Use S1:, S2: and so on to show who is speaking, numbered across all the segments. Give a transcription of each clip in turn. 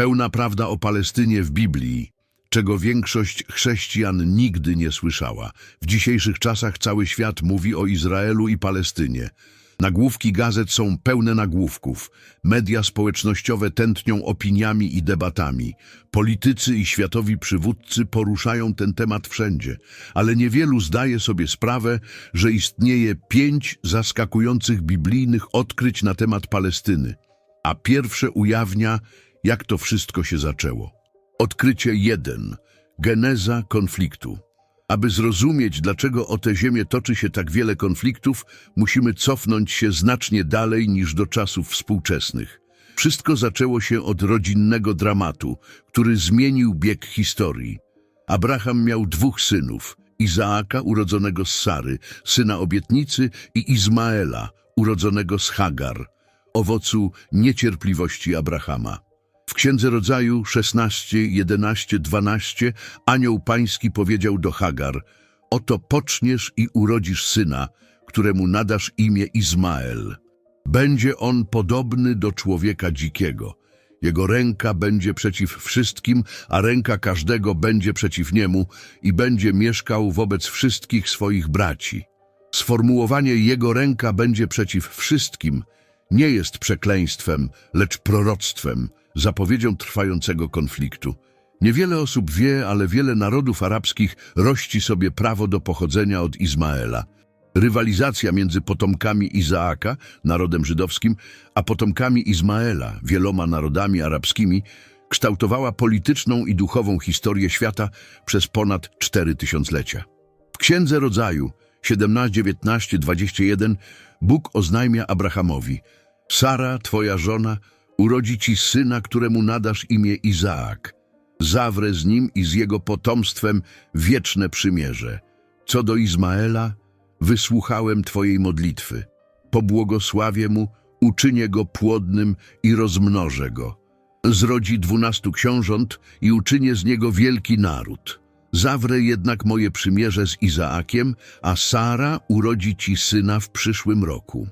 S1: Pełna prawda o Palestynie w Biblii, czego większość chrześcijan nigdy nie słyszała. W dzisiejszych czasach cały świat mówi o Izraelu i Palestynie. Nagłówki gazet są pełne nagłówków. Media społecznościowe tętnią opiniami i debatami. Politycy i światowi przywódcy poruszają ten temat wszędzie, ale niewielu zdaje sobie sprawę, że istnieje pięć zaskakujących biblijnych odkryć na temat Palestyny, a pierwsze ujawnia, jak to wszystko się zaczęło. Odkrycie 1. Geneza konfliktu. Aby zrozumieć, dlaczego o tę ziemię toczy się tak wiele konfliktów, musimy cofnąć się znacznie dalej niż do czasów współczesnych. Wszystko zaczęło się od rodzinnego dramatu, który zmienił bieg historii. Abraham miał dwóch synów, Izaaka, urodzonego z Sary, syna obietnicy, i Izmaela, urodzonego z Hagar, owocu niecierpliwości Abrahama. W Księdze Rodzaju 16, 11, 12 anioł pański powiedział do Hagar Oto poczniesz i urodzisz syna, któremu nadasz imię Izmael. Będzie on podobny do człowieka dzikiego. Jego ręka będzie przeciw wszystkim, a ręka każdego będzie przeciw niemu i będzie mieszkał wobec wszystkich swoich braci. Sformułowanie jego ręka będzie przeciw wszystkim nie jest przekleństwem, lecz proroctwem, zapowiedzią trwającego konfliktu. Niewiele osób wie, ale wiele narodów arabskich rości sobie prawo do pochodzenia od Izmaela. Rywalizacja między potomkami Izaaka, narodem żydowskim, a potomkami Izmaela, wieloma narodami arabskimi, kształtowała polityczną i duchową historię świata przez ponad cztery tysiąclecia. W Księdze Rodzaju 17, 19, 21 Bóg oznajmia Abrahamowi Sara, twoja żona, urodzi ci syna, któremu nadasz imię Izaak. Zawrę z nim i z jego potomstwem wieczne przymierze. Co do Izmaela, wysłuchałem twojej modlitwy. Pobłogosławię mu, uczynię go płodnym i rozmnożę go. Zrodzi dwunastu książąt i uczynię z niego wielki naród. Zawrę jednak moje przymierze z Izaakiem, a Sara urodzi ci syna w przyszłym roku.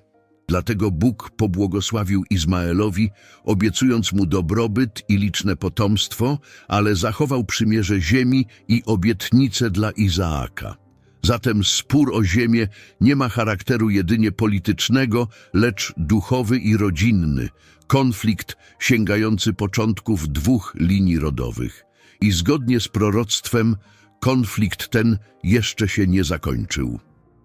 S1: Dlatego Bóg pobłogosławił Izmaelowi, obiecując mu dobrobyt i liczne potomstwo, ale zachował przymierze ziemi i obietnicę dla Izaaka. Zatem spór o ziemię nie ma charakteru jedynie politycznego, lecz duchowy i rodzinny, konflikt sięgający początków dwóch linii rodowych. I zgodnie z proroctwem, konflikt ten jeszcze się nie zakończył.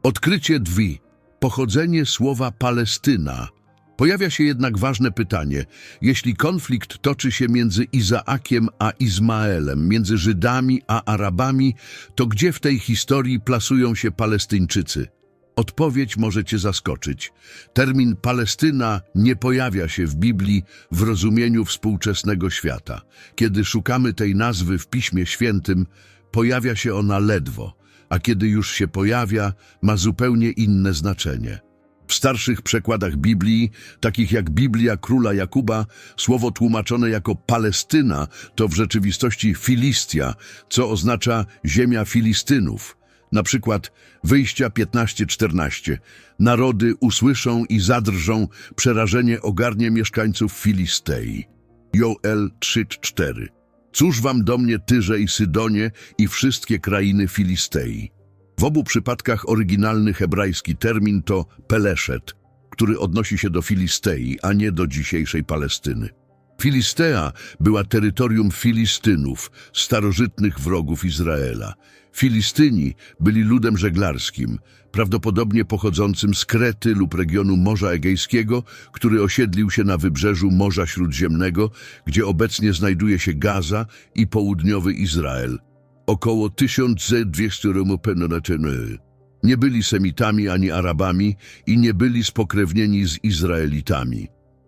S1: Odkrycie drzwi. Pochodzenie słowa Palestyna. Pojawia się jednak ważne pytanie. Jeśli konflikt toczy się między Izaakiem a Izmaelem, między Żydami a Arabami, to gdzie w tej historii plasują się Palestyńczycy? Odpowiedź może Cię zaskoczyć. Termin Palestyna nie pojawia się w Biblii w rozumieniu współczesnego świata. Kiedy szukamy tej nazwy w Piśmie Świętym, pojawia się ona ledwo, a kiedy już się pojawia, ma zupełnie inne znaczenie. W starszych przekładach Biblii, takich jak Biblia Króla Jakuba, słowo tłumaczone jako Palestyna to w rzeczywistości Filistia, co oznacza ziemia Filistynów. Na przykład Wyjścia 15-14. Narody usłyszą i zadrżą, przerażenie ogarnie mieszkańców Filistei. Joel 3-4. Cóż wam do mnie Tyrze i Sydonie i wszystkie krainy Filistei? W obu przypadkach oryginalny hebrajski termin to Peleszet, który odnosi się do Filistei, a nie do dzisiejszej Palestyny. Filistea była terytorium Filistynów, starożytnych wrogów Izraela. Filistyni byli ludem żeglarskim, prawdopodobnie pochodzącym z Krety lub regionu Morza Egejskiego, który osiedlił się na wybrzeżu Morza Śródziemnego, gdzie obecnie znajduje się Gaza i południowy Izrael. Około 1200 Romopenonateny. Nie byli Semitami ani Arabami i nie byli spokrewnieni z Izraelitami.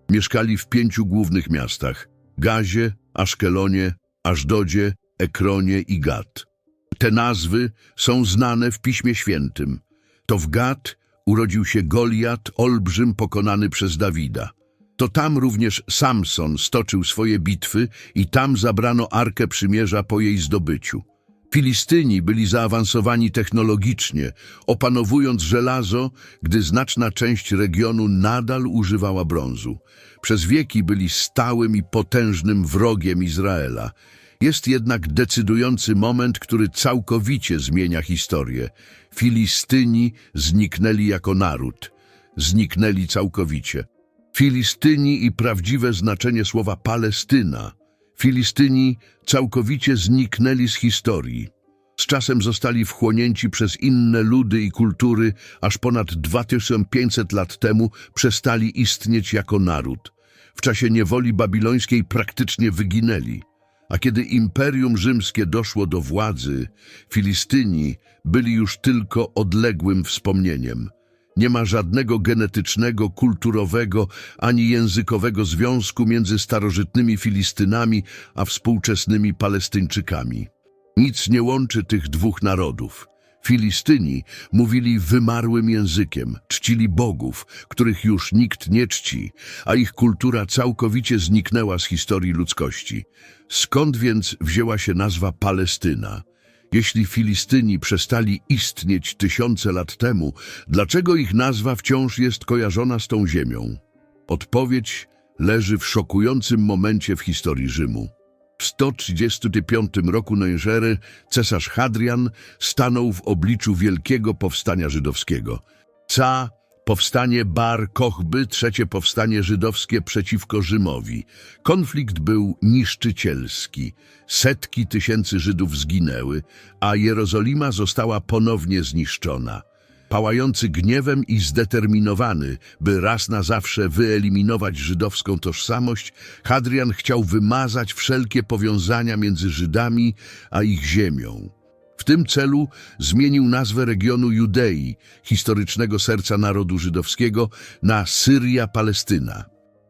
S1: Mieszkali w pięciu głównych miastach – Gazie, Aszkelonie, Ażdodzie, Ekronie i Gat. Te nazwy są znane w Piśmie Świętym. To w Gat urodził się Goliat, olbrzym pokonany przez Dawida. To tam również Samson stoczył swoje bitwy i tam zabrano Arkę Przymierza po jej zdobyciu. Filistyni byli zaawansowani technologicznie, opanowując żelazo, gdy znaczna część regionu nadal używała brązu. Przez wieki byli stałym i potężnym wrogiem Izraela. Jest jednak decydujący moment, który całkowicie zmienia historię. Filistyni zniknęli jako naród. Zniknęli całkowicie. Filistyni i prawdziwe znaczenie słowa Palestyna. Filistyni całkowicie zniknęli z historii. Z czasem zostali wchłonięci przez inne ludy i kultury, aż ponad 2500 lat temu przestali istnieć jako naród. W czasie niewoli babilońskiej praktycznie wyginęli. A kiedy Imperium Rzymskie doszło do władzy, Filistyni byli już tylko odległym wspomnieniem. Nie ma żadnego genetycznego, kulturowego ani językowego związku między starożytnymi Filistynami a współczesnymi Palestyńczykami. Nic nie łączy tych dwóch narodów. Filistyni mówili wymarłym językiem, czcili bogów, których już nikt nie czci, a ich kultura całkowicie zniknęła z historii ludzkości. Skąd więc wzięła się nazwa Palestyna? Jeśli Filistyni przestali istnieć tysiące lat temu, dlaczego ich nazwa wciąż jest kojarzona z tą ziemią? Odpowiedź leży w szokującym momencie w historii Rzymu. W 135 roku Nojrzery cesarz Hadrian stanął w obliczu wielkiego powstania żydowskiego. Ca, powstanie Bar Kochby, trzecie powstanie żydowskie przeciwko Rzymowi. Konflikt był niszczycielski. Setki tysięcy Żydów zginęły, a Jerozolima została ponownie zniszczona. Pałający gniewem i zdeterminowany, by raz na zawsze wyeliminować żydowską tożsamość, Hadrian chciał wymazać wszelkie powiązania między Żydami a ich ziemią. W tym celu zmienił nazwę regionu Judei, historycznego serca narodu żydowskiego, na Syria-Palestyna.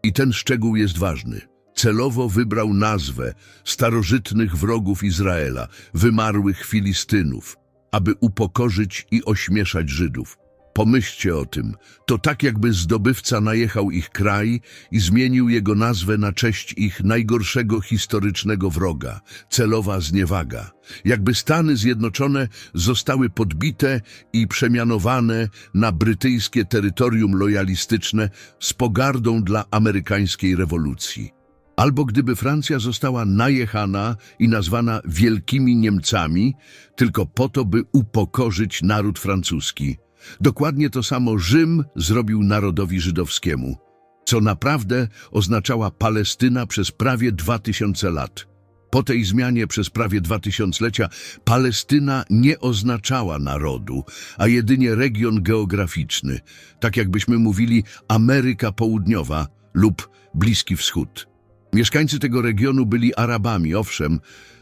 S1: I ten szczegół jest ważny. Celowo wybrał nazwę starożytnych wrogów Izraela, wymarłych Filistynów, aby upokorzyć i ośmieszać Żydów. Pomyślcie o tym. To tak jakby zdobywca najechał ich kraj i zmienił jego nazwę na cześć ich najgorszego historycznego wroga, celowa zniewaga. Jakby Stany Zjednoczone zostały podbite i przemianowane na brytyjskie terytorium lojalistyczne z pogardą dla amerykańskiej rewolucji. Albo gdyby Francja została najechana i nazwana Wielkimi Niemcami, tylko po to, by upokorzyć naród francuski. Dokładnie to samo Rzym zrobił narodowi żydowskiemu, co naprawdę oznaczała Palestyna przez prawie dwa tysiące lat. Po tej zmianie przez prawie dwa tysiąclecia Palestyna nie oznaczała narodu, a jedynie region geograficzny, tak jakbyśmy mówili Ameryka Południowa lub Bliski Wschód. Mieszkańcy tego regionu byli Arabami, owszem,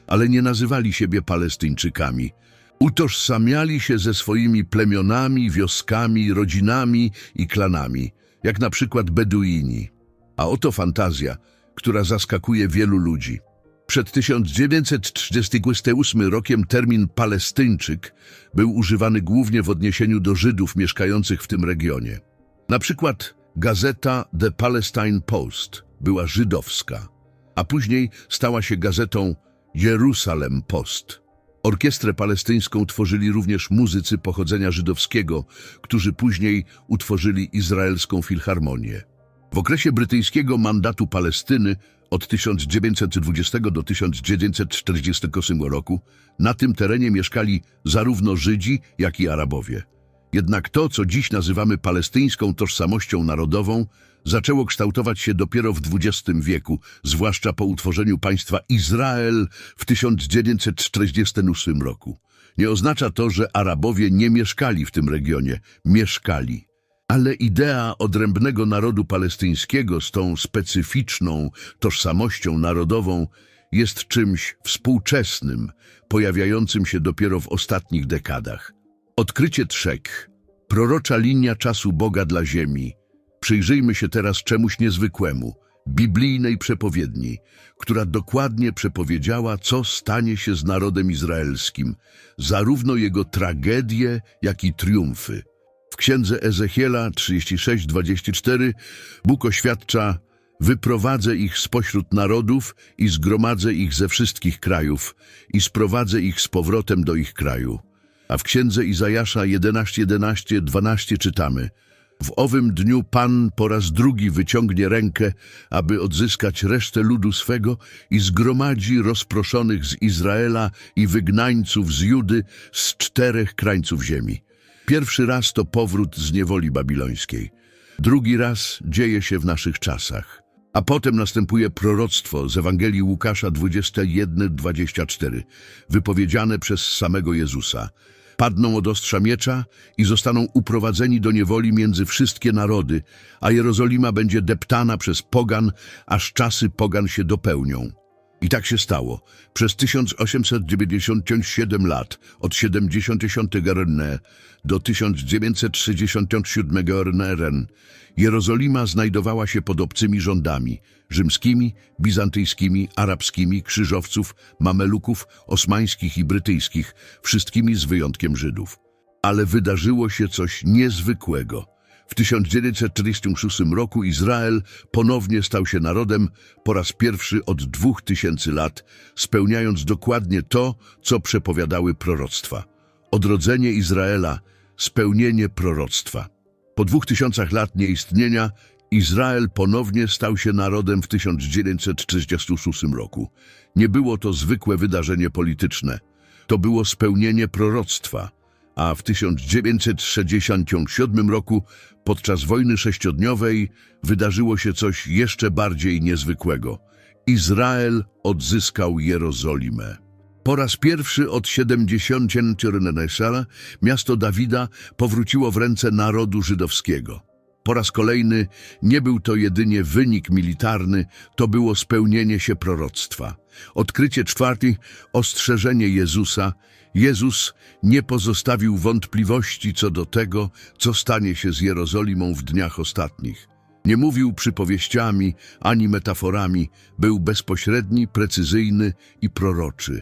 S1: ale nie nazywali siebie Palestyńczykami. Utożsamiali się ze swoimi plemionami, wioskami, rodzinami i klanami, jak na przykład Beduini. A oto fantazja, która zaskakuje wielu ludzi. Przed 1938 rokiem termin Palestyńczyk był używany głównie w odniesieniu do Żydów mieszkających w tym regionie. Na przykład gazeta The Palestine Post była żydowska, a później stała się gazetą Jerusalem Post. Orkiestrę palestyńską tworzyli również muzycy pochodzenia żydowskiego, którzy później utworzyli izraelską filharmonię. W okresie brytyjskiego mandatu Palestyny od 1920 do 1948 roku na tym terenie mieszkali zarówno Żydzi, jak i Arabowie. Jednak to, co dziś nazywamy palestyńską tożsamością narodową, zaczęło kształtować się dopiero w XX wieku, zwłaszcza po utworzeniu państwa Izrael w 1948 roku. Nie oznacza to, że Arabowie nie mieszkali w tym regionie. Mieszkali. Ale idea odrębnego narodu palestyńskiego z tą specyficzną tożsamością narodową jest czymś współczesnym, pojawiającym się dopiero w ostatnich dekadach. Odkrycie trzek, prorocza linia czasu Boga dla Ziemi. Przyjrzyjmy się teraz czemuś niezwykłemu, biblijnej przepowiedni, która dokładnie przepowiedziała, co stanie się z narodem izraelskim, zarówno jego tragedie, jak i triumfy. W księdze Ezechiela 36:24 Bóg oświadcza: Wyprowadzę ich spośród narodów i zgromadzę ich ze wszystkich krajów i sprowadzę ich z powrotem do ich kraju. A w księdze Izajasza 11, 11, 12 czytamy W owym dniu Pan po raz drugi wyciągnie rękę, aby odzyskać resztę ludu swego i zgromadzi rozproszonych z Izraela i wygnańców z Judy z czterech krańców ziemi. Pierwszy raz to powrót z niewoli babilońskiej. Drugi raz dzieje się w naszych czasach. A potem następuje proroctwo z Ewangelii Łukasza 21-24, wypowiedziane przez samego Jezusa. Padną od ostrza miecza i zostaną uprowadzeni do niewoli między wszystkie narody, a Jerozolima będzie deptana przez pogan, aż czasy pogan się dopełnią. I tak się stało. Przez 1897 lat, od 70 RN do 1967 RN, Jerozolima znajdowała się pod obcymi rządami rzymskimi, bizantyjskimi, arabskimi, krzyżowców, mameluków, osmańskich i brytyjskich, wszystkimi z wyjątkiem Żydów. Ale wydarzyło się coś niezwykłego. W 1946 roku Izrael ponownie stał się narodem po raz pierwszy od dwóch tysięcy lat, spełniając dokładnie to, co przepowiadały proroctwa. Odrodzenie Izraela, spełnienie proroctwa. Po dwóch tysiącach lat nieistnienia Izrael ponownie stał się narodem w 1946 roku. Nie było to zwykłe wydarzenie polityczne. To było spełnienie proroctwa a w 1967 roku, podczas wojny sześciodniowej, wydarzyło się coś jeszcze bardziej niezwykłego. Izrael odzyskał Jerozolimę. Po raz pierwszy od 70 Renesala miasto Dawida powróciło w ręce narodu żydowskiego. Po raz kolejny nie był to jedynie wynik militarny, to było spełnienie się proroctwa. Odkrycie czwarty, ostrzeżenie Jezusa. Jezus nie pozostawił wątpliwości co do tego, co stanie się z Jerozolimą w dniach ostatnich. Nie mówił przypowieściami ani metaforami, był bezpośredni, precyzyjny i proroczy.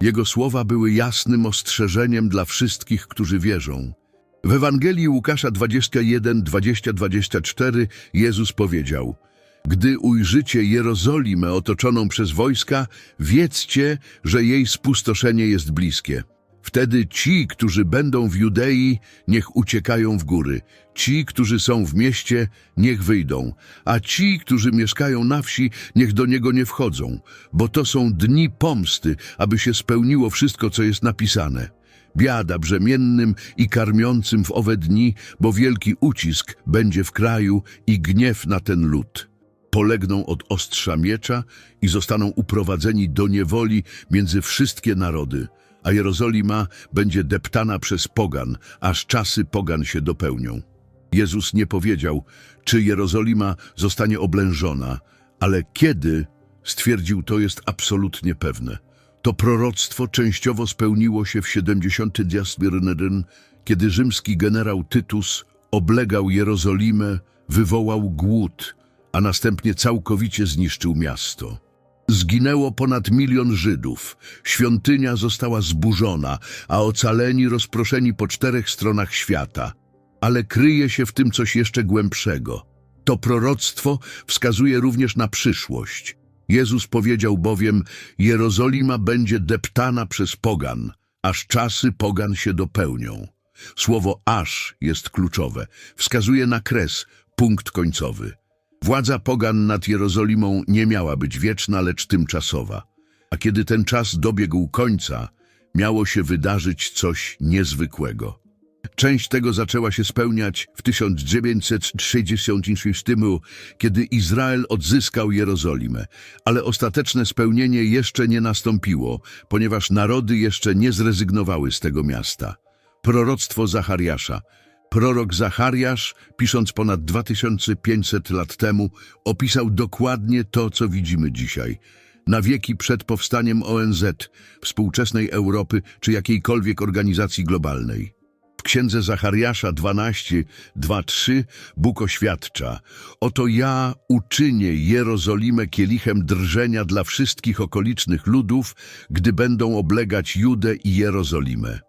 S1: Jego słowa były jasnym ostrzeżeniem dla wszystkich, którzy wierzą. W Ewangelii Łukasza 21, 20-24 Jezus powiedział Gdy ujrzycie Jerozolimę otoczoną przez wojska, wiedzcie, że jej spustoszenie jest bliskie. Wtedy ci, którzy będą w Judei, niech uciekają w góry. Ci, którzy są w mieście, niech wyjdą. A ci, którzy mieszkają na wsi, niech do niego nie wchodzą. Bo to są dni pomsty, aby się spełniło wszystko, co jest napisane. Biada brzemiennym i karmiącym w owe dni, bo wielki ucisk będzie w kraju i gniew na ten lud. Polegną od ostrza miecza i zostaną uprowadzeni do niewoli między wszystkie narody, a Jerozolima będzie deptana przez pogan, aż czasy pogan się dopełnią. Jezus nie powiedział, czy Jerozolima zostanie oblężona, ale kiedy, stwierdził, to jest absolutnie pewne. To proroctwo częściowo spełniło się w 70 Diasmyrnydyn, kiedy rzymski generał Tytus oblegał Jerozolimę, wywołał głód, a następnie całkowicie zniszczył miasto. Zginęło ponad milion Żydów, świątynia została zburzona, a ocaleni rozproszeni po czterech stronach świata. Ale kryje się w tym coś jeszcze głębszego. To proroctwo wskazuje również na przyszłość. Jezus powiedział bowiem, Jerozolima będzie deptana przez pogan, aż czasy pogan się dopełnią. Słowo aż jest kluczowe, wskazuje na kres, punkt końcowy. Władza pogan nad Jerozolimą nie miała być wieczna, lecz tymczasowa. A kiedy ten czas dobiegł końca, miało się wydarzyć coś niezwykłego. Część tego zaczęła się spełniać w 1966, kiedy Izrael odzyskał Jerozolimę, ale ostateczne spełnienie jeszcze nie nastąpiło, ponieważ narody jeszcze nie zrezygnowały z tego miasta. Proroctwo Zachariasza. Prorok Zachariasz, pisząc ponad 2500 lat temu, opisał dokładnie to, co widzimy dzisiaj. Na wieki przed powstaniem ONZ, współczesnej Europy czy jakiejkolwiek organizacji globalnej. W księdze Zachariasza 12, 2-3 Bóg oświadcza Oto ja uczynię Jerozolimę kielichem drżenia dla wszystkich okolicznych ludów, gdy będą oblegać Judę i Jerozolimę.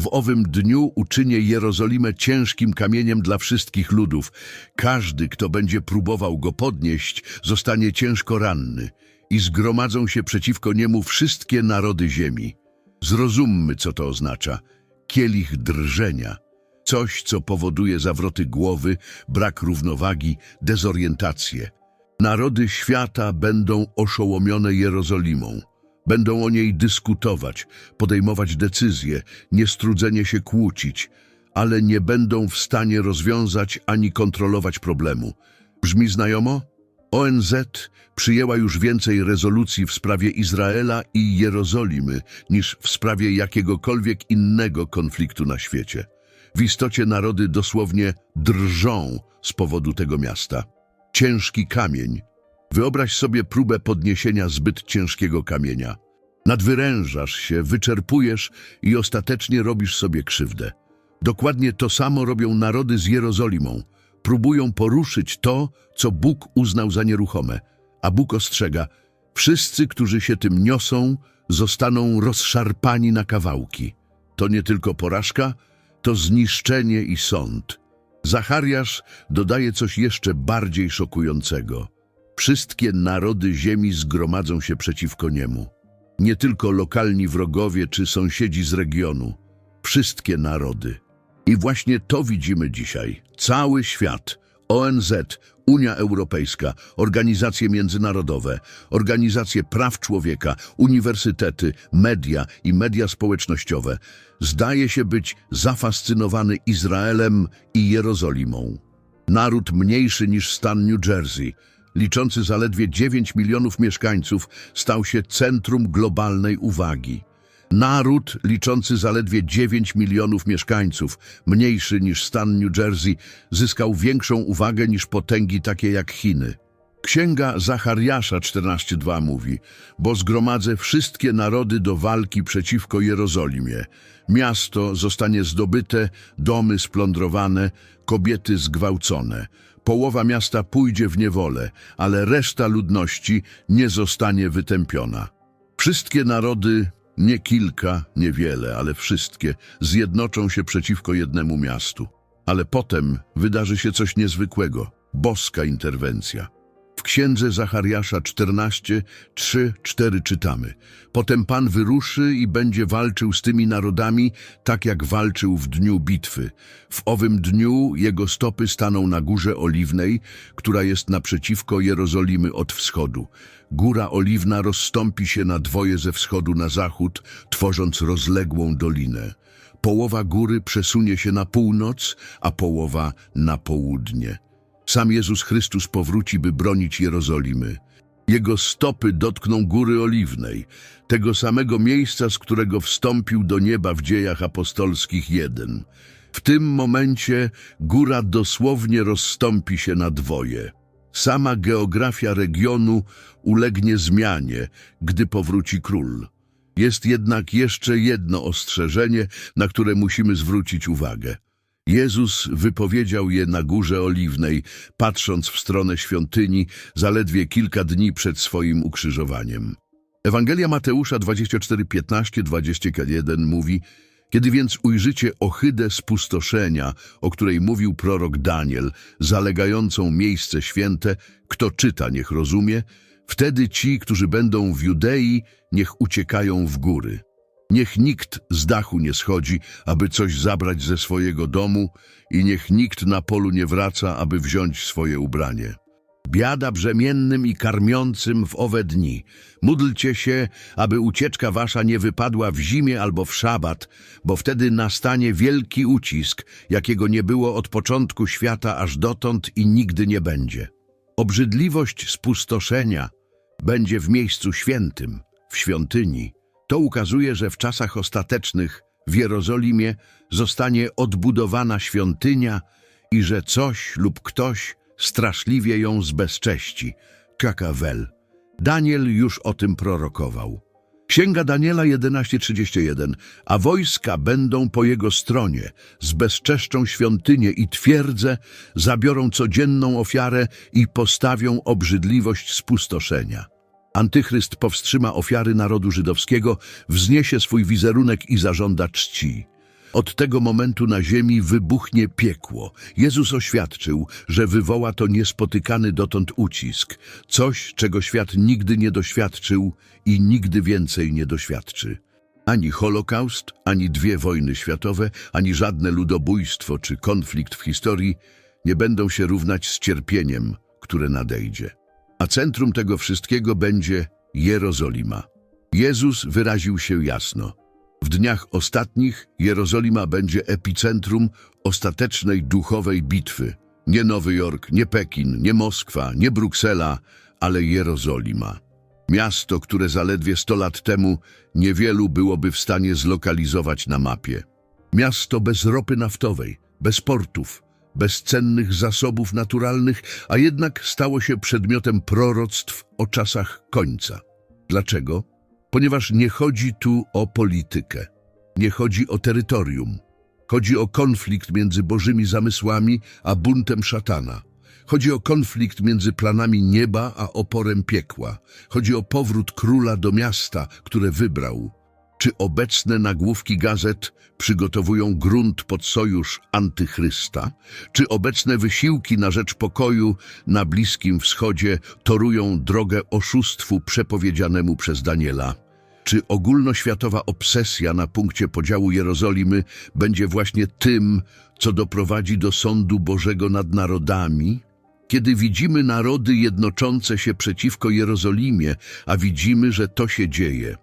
S1: W owym dniu uczynię Jerozolimę ciężkim kamieniem dla wszystkich ludów. Każdy, kto będzie próbował go podnieść, zostanie ciężko ranny i zgromadzą się przeciwko niemu wszystkie narody ziemi. Zrozummy, co to oznacza. Kielich drżenia. Coś, co powoduje zawroty głowy, brak równowagi, dezorientację. Narody świata będą oszołomione Jerozolimą. Będą o niej dyskutować, podejmować decyzje, niestrudzenie się kłócić, ale nie będą w stanie rozwiązać ani kontrolować problemu. Brzmi znajomo? ONZ przyjęła już więcej rezolucji w sprawie Izraela i Jerozolimy niż w sprawie jakiegokolwiek innego konfliktu na świecie. W istocie narody dosłownie drżą z powodu tego miasta. Ciężki kamień. Wyobraź sobie próbę podniesienia zbyt ciężkiego kamienia. Nadwyrężasz się, wyczerpujesz i ostatecznie robisz sobie krzywdę. Dokładnie to samo robią narody z Jerozolimą. Próbują poruszyć to, co Bóg uznał za nieruchome. A Bóg ostrzega, wszyscy, którzy się tym niosą, zostaną rozszarpani na kawałki. To nie tylko porażka, to zniszczenie i sąd. Zachariasz dodaje coś jeszcze bardziej szokującego. Wszystkie narody ziemi zgromadzą się przeciwko niemu. Nie tylko lokalni wrogowie czy sąsiedzi z regionu. Wszystkie narody. I właśnie to widzimy dzisiaj. Cały świat, ONZ, Unia Europejska, organizacje międzynarodowe, organizacje praw człowieka, uniwersytety, media i media społecznościowe zdaje się być zafascynowany Izraelem i Jerozolimą. Naród mniejszy niż stan New Jersey, liczący zaledwie 9 milionów mieszkańców, stał się centrum globalnej uwagi. Naród liczący zaledwie 9 milionów mieszkańców, mniejszy niż stan New Jersey, zyskał większą uwagę niż potęgi takie jak Chiny. Księga Zachariasza 14.2 mówi, bo zgromadzę wszystkie narody do walki przeciwko Jerozolimie. Miasto zostanie zdobyte, domy splądrowane, kobiety zgwałcone. Połowa miasta pójdzie w niewolę, ale reszta ludności nie zostanie wytępiona. Wszystkie narody, nie kilka, niewiele, ale wszystkie, zjednoczą się przeciwko jednemu miastu. Ale potem wydarzy się coś niezwykłego, boska interwencja. W księdze Zachariasza 14, 3, 4 czytamy. Potem Pan wyruszy i będzie walczył z tymi narodami, tak jak walczył w dniu bitwy. W owym dniu jego stopy staną na górze oliwnej, która jest naprzeciwko Jerozolimy od wschodu. Góra oliwna rozstąpi się na dwoje ze wschodu na zachód, tworząc rozległą dolinę. Połowa góry przesunie się na północ, a połowa na południe. Sam Jezus Chrystus powróci, by bronić Jerozolimy. Jego stopy dotkną Góry Oliwnej, tego samego miejsca, z którego wstąpił do nieba w dziejach apostolskich jeden. W tym momencie góra dosłownie rozstąpi się na dwoje. Sama geografia regionu ulegnie zmianie, gdy powróci król. Jest jednak jeszcze jedno ostrzeżenie, na które musimy zwrócić uwagę. Jezus wypowiedział je na Górze Oliwnej, patrząc w stronę świątyni zaledwie kilka dni przed swoim ukrzyżowaniem. Ewangelia Mateusza 24:15-21 mówi: Kiedy więc ujrzycie ohydę spustoszenia, o której mówił prorok Daniel, zalegającą miejsce święte, kto czyta, niech rozumie, wtedy ci, którzy będą w Judei, niech uciekają w góry. Niech nikt z dachu nie schodzi, aby coś zabrać ze swojego domu i niech nikt na polu nie wraca, aby wziąć swoje ubranie. Biada brzemiennym i karmiącym w owe dni. Módlcie się, aby ucieczka wasza nie wypadła w zimie albo w szabat, bo wtedy nastanie wielki ucisk, jakiego nie było od początku świata aż dotąd i nigdy nie będzie. Obrzydliwość spustoszenia będzie w miejscu świętym, w świątyni. To ukazuje, że w czasach ostatecznych w Jerozolimie zostanie odbudowana świątynia i że coś lub ktoś straszliwie ją zbezcześci. Kakawel. Daniel już o tym prorokował. Księga Daniela 11:31 A wojska będą po jego stronie, zbezczeszczą świątynię i twierdzę, zabiorą codzienną ofiarę i postawią obrzydliwość spustoszenia. Antychryst powstrzyma ofiary narodu żydowskiego, wzniesie swój wizerunek i zażąda czci. Od tego momentu na ziemi wybuchnie piekło. Jezus oświadczył, że wywoła to niespotykany dotąd ucisk, coś, czego świat nigdy nie doświadczył i nigdy więcej nie doświadczy. Ani Holokaust, ani dwie wojny światowe, ani żadne ludobójstwo czy konflikt w historii nie będą się równać z cierpieniem, które nadejdzie. A centrum tego wszystkiego będzie Jerozolima. Jezus wyraził się jasno. W dniach ostatnich Jerozolima będzie epicentrum ostatecznej duchowej bitwy. Nie Nowy Jork, nie Pekin, nie Moskwa, nie Bruksela, ale Jerozolima. Miasto, które zaledwie 100 lat temu niewielu byłoby w stanie zlokalizować na mapie. Miasto bez ropy naftowej, bez portów, bez cennych zasobów naturalnych, a jednak stało się przedmiotem proroctw o czasach końca. Dlaczego? Ponieważ nie chodzi tu o politykę, nie chodzi o terytorium. Chodzi o konflikt między bożymi zamysłami a buntem szatana. Chodzi o konflikt między planami nieba a oporem piekła. Chodzi o powrót króla do miasta, które wybrał. Czy obecne nagłówki gazet przygotowują grunt pod sojusz antychrysta? Czy obecne wysiłki na rzecz pokoju na Bliskim Wschodzie torują drogę oszustwu przepowiedzianemu przez Daniela? Czy ogólnoświatowa obsesja na punkcie podziału Jerozolimy będzie właśnie tym, co doprowadzi do sądu Bożego nad narodami? Kiedy widzimy narody jednoczące się przeciwko Jerozolimie, a widzimy, że to się dzieje,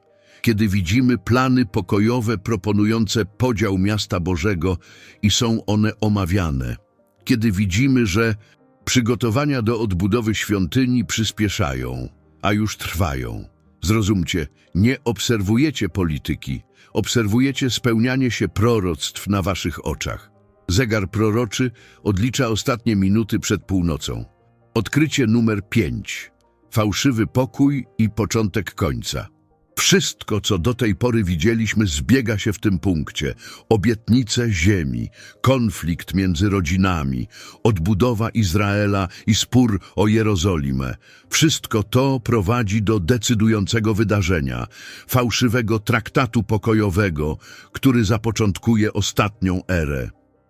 S1: kiedy widzimy plany pokojowe proponujące podział miasta Bożego i są one omawiane, kiedy widzimy, że przygotowania do odbudowy świątyni przyspieszają, a już trwają. Zrozumcie, nie obserwujecie polityki, obserwujecie spełnianie się proroctw na waszych oczach. Zegar proroczy odlicza ostatnie minuty przed północą. Odkrycie numer 5. Fałszywy pokój i początek końca. Wszystko, co do tej pory widzieliśmy, zbiega się w tym punkcie. Obietnice ziemi, konflikt między rodzinami, odbudowa Izraela i spór o Jerozolimę. Wszystko to prowadzi do decydującego wydarzenia, fałszywego traktatu pokojowego, który zapoczątkuje ostatnią erę.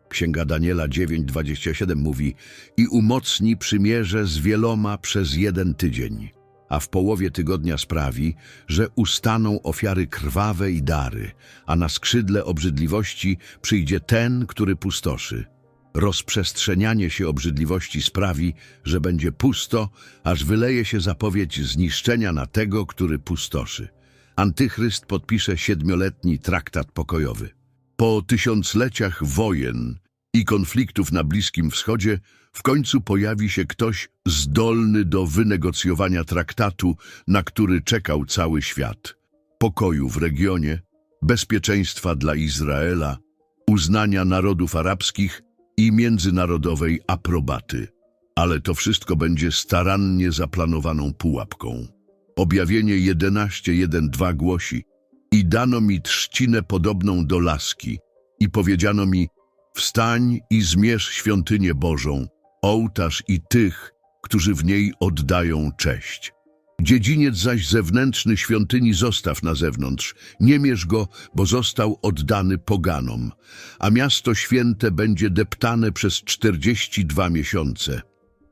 S1: Księga Daniela 9:27 mówi i umocni przymierze z wieloma przez jeden tydzień, a w połowie tygodnia sprawi, że ustaną ofiary krwawe i dary, a na skrzydle obrzydliwości przyjdzie ten, który pustoszy. Rozprzestrzenianie się obrzydliwości sprawi, że będzie pusto, aż wyleje się zapowiedź zniszczenia na tego, który pustoszy. Antychryst podpisze siedmioletni traktat pokojowy. Po tysiącleciach wojen i konfliktów na Bliskim Wschodzie w końcu pojawi się ktoś zdolny do wynegocjowania traktatu, na który czekał cały świat. Pokoju w regionie, bezpieczeństwa dla Izraela, uznania narodów arabskich i międzynarodowej aprobaty. Ale to wszystko będzie starannie zaplanowaną pułapką. Objawienie 11.1.2 głosi i dano mi trzcinę podobną do laski i powiedziano mi wstań i zmierz świątynię Bożą, ołtarz i tych, którzy w niej oddają cześć. Dziedziniec zaś zewnętrzny świątyni zostaw na zewnątrz, nie mierz go, bo został oddany poganom, a miasto święte będzie deptane przez czterdzieści dwa miesiące.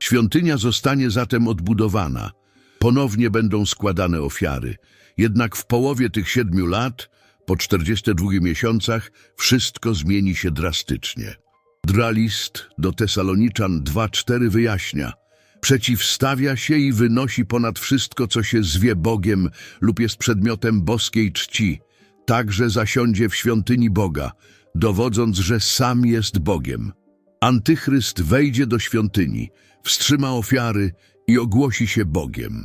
S1: Świątynia zostanie zatem odbudowana, ponownie będą składane ofiary, jednak w połowie tych siedmiu lat, po 42 miesiącach, wszystko zmieni się drastycznie. Dralist do Tesaloniczan 2.4 wyjaśnia – przeciwstawia się i wynosi ponad wszystko, co się zwie Bogiem lub jest przedmiotem boskiej czci, także zasiądzie w świątyni Boga, dowodząc, że sam jest Bogiem. Antychryst wejdzie do świątyni, wstrzyma ofiary i ogłosi się Bogiem.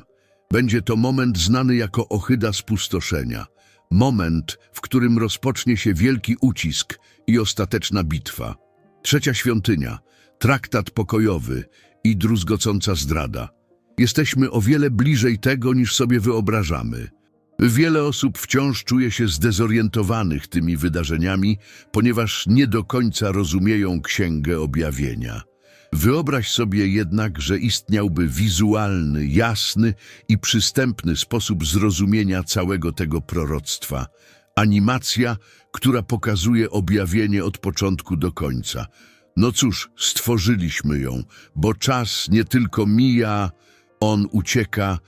S1: Będzie to moment znany jako ohyda spustoszenia, moment, w którym rozpocznie się wielki ucisk i ostateczna bitwa. Trzecia świątynia, traktat pokojowy i druzgocąca zdrada. Jesteśmy o wiele bliżej tego, niż sobie wyobrażamy. Wiele osób wciąż czuje się zdezorientowanych tymi wydarzeniami, ponieważ nie do końca rozumieją Księgę Objawienia. Wyobraź sobie jednak, że istniałby wizualny, jasny i przystępny sposób zrozumienia całego tego proroctwa, Animacja, która pokazuje objawienie od początku do końca. No cóż, stworzyliśmy ją, bo czas nie tylko mija, on ucieka,